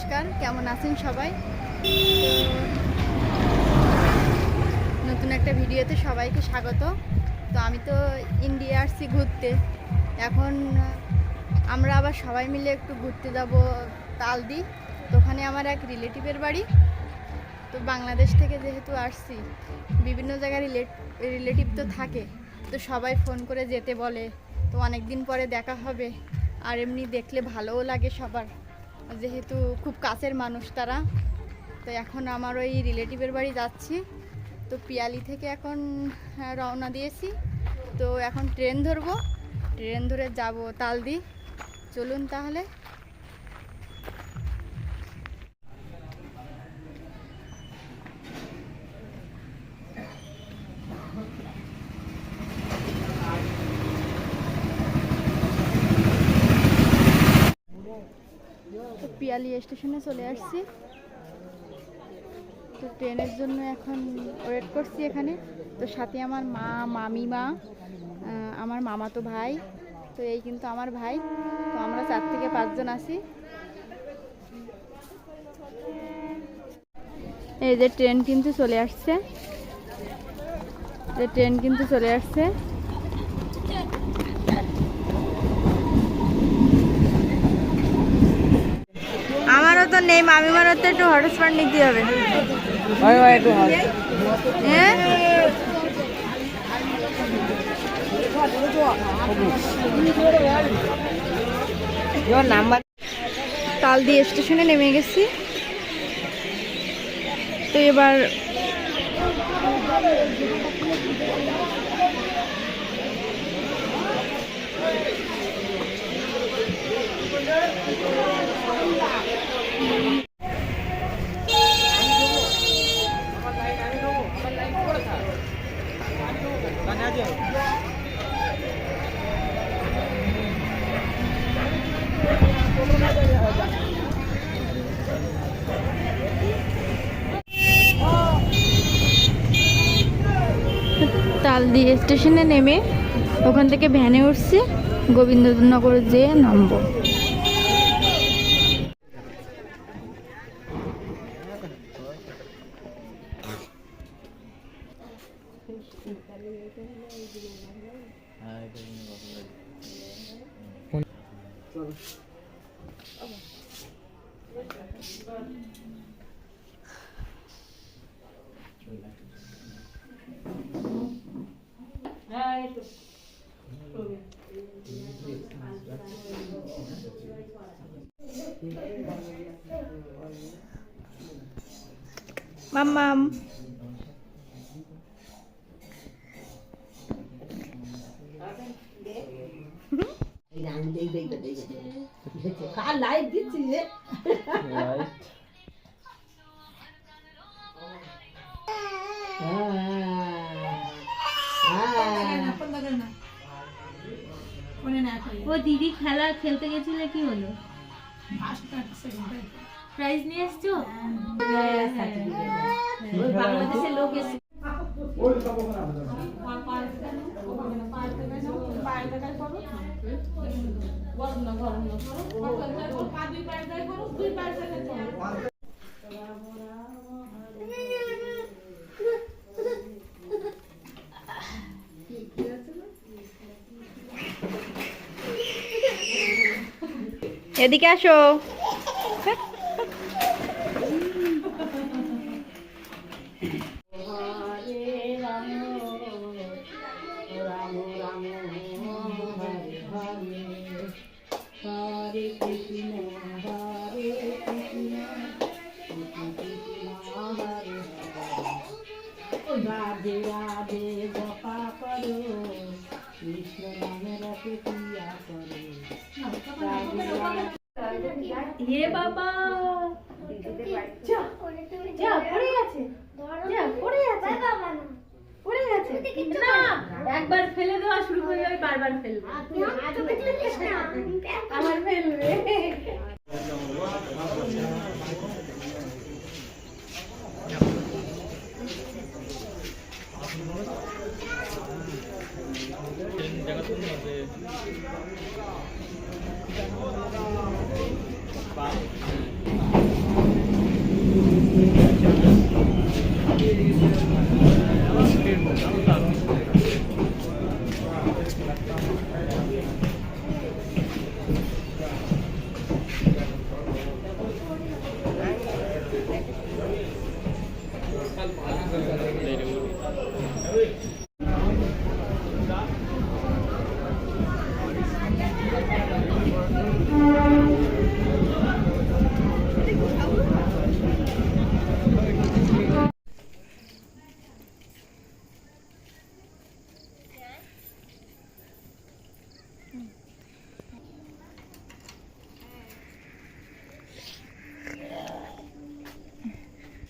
নমস্কার, কেমন আছেন সবাই? নতুন একটা ভিডিওতে সবাইকে স্বাগত। তো আমি তো ইন্ডিয়া আসছি ঘুরতে। এখন আমরা আবার সবাই মিলে একটু ঘুরতে যাব তালদি। তো ওখানে আমার এক রিলেটিভের বাড়ি। তো বাংলাদেশ থেকে যেহেতু আসছি, বিভিন্ন জায়গায় রিলেট রিলেটিভ তো থাকে। তো সবাই ফোন করে যেতে বলে। তো অনেক দিন পরে দেখা হবে। আর এমনি দেখলে ভালোও লাগে সবার। যেহেতু খুব কাছের মানুষ তারা তো এখন আমার ওই রিলেটিভের বাড়ি যাচ্ছি। তো পিয়ালি থেকে এখন রওনা দিয়েছি। তো এখন ট্রেন ধরবো। ট্রেন ধরে যাব তালদি। চলুন তাহলে। পিয়ালি স্টেশনে চলে আসছি। তো ট্রেনের জন্য এখন ওয়েট করছি এখানে। তো সাথে আমার মা, মামিমা আমার মামাতো ভাই, তো এই কিন্তু আমার ভাই। তো আমরা চার থেকে পাঁচজন আছি। এই যে ট্রেন কিন্তু চলে আসছে। ট্রেন কিন্তু চলে আসছে। তো নেই মামিমারও তো একটু হটস্পট নিতে হবে। হ্যাঁ তালদি স্টেশনে নেমে গেছি। তো এবার তালদি স্টেশনে নেমে ওখান থেকে ভ্যানে উঠছি গোবিন্দনগর যেয়ে নামবো। মাম্মাম কার লাইট দিচ্ছি যে ও দিদি খেলা খেলতে গেছিলে কি হলো? প্রাইজ নিয়ে এসছো? বাংলাদেশের লোক এসে এদিকে আসো রাধে রাধে জপা করো কৃষ্ণ নামে রতে প্রিয়া করো হে বাবা। যা পড়ে গেছে। যা, পড়ে গেছে। পড়ে গেছে। না, একবার ফেলে দেওয়া শুরু করে বারবার ফেলবে। দেখাতো না যে